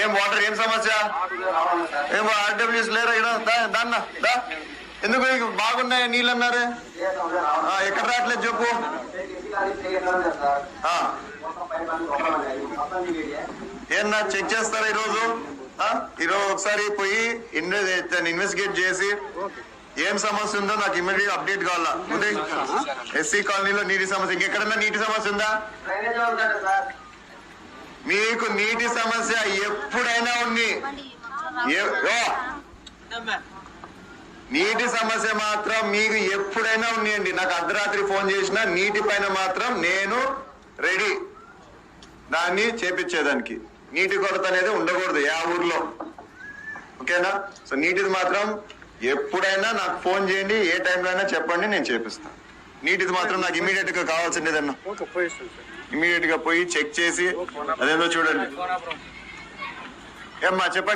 ఏం వాటర్ ఏం సమస్య? ఏం ఆర్డబ్ల్యూస్ లేరా ఇక్కడ? దాన్న దా. ఎందుకు బాగున్నాయి నీళ్ళు అన్నారే ఎక్కడ రావట్లేదు చెప్పు. ఆ, ఏమన్నా చెక్ చేస్తారా ఈరోజు? ఈరోజు ఒకసారి పోయి ఇన్వెస్టిగేట్ చేసి ఏం సమస్య ఉందో నాకు ఇమీడియట్ అప్డేట్ కావాలా? ఎస్సీ కాలనీలో నీటి సమస్య ఇంకెక్కడన్నా నీటి సమస్య ఉందా? మీకు నీటి సమస్య ఎప్పుడైనా ఉంది. ఏ- ఓ! నీటి సమస్య మాత్రం మీకు ఎప్పుడైనా ఉన్నాయండి నాకు అర్ధరాత్రి ఫోన్ చేసినా నీటి పైన మాత్రం నేను రెడీ. దాన్ని చేపించేదానికి. నీటి కొరత అనేది ఉండకూడదు ఏ ఊర్లో. ఓకేనా? సో నీటిది మాత్రం ఎప్పుడైనా నాకు ఫోన్ చేయండి ఏ టైంలో అయినా చెప్పండి నేను చేపిస్తాను నీటిది మాత్రం నాకు ఇమీడియట్గా కావాల్సిందే అన్న ఇమీడియట్గా పోయి చెక్ చేసి అదేందో చూడండి. ఏమ్మా చెప్పండి.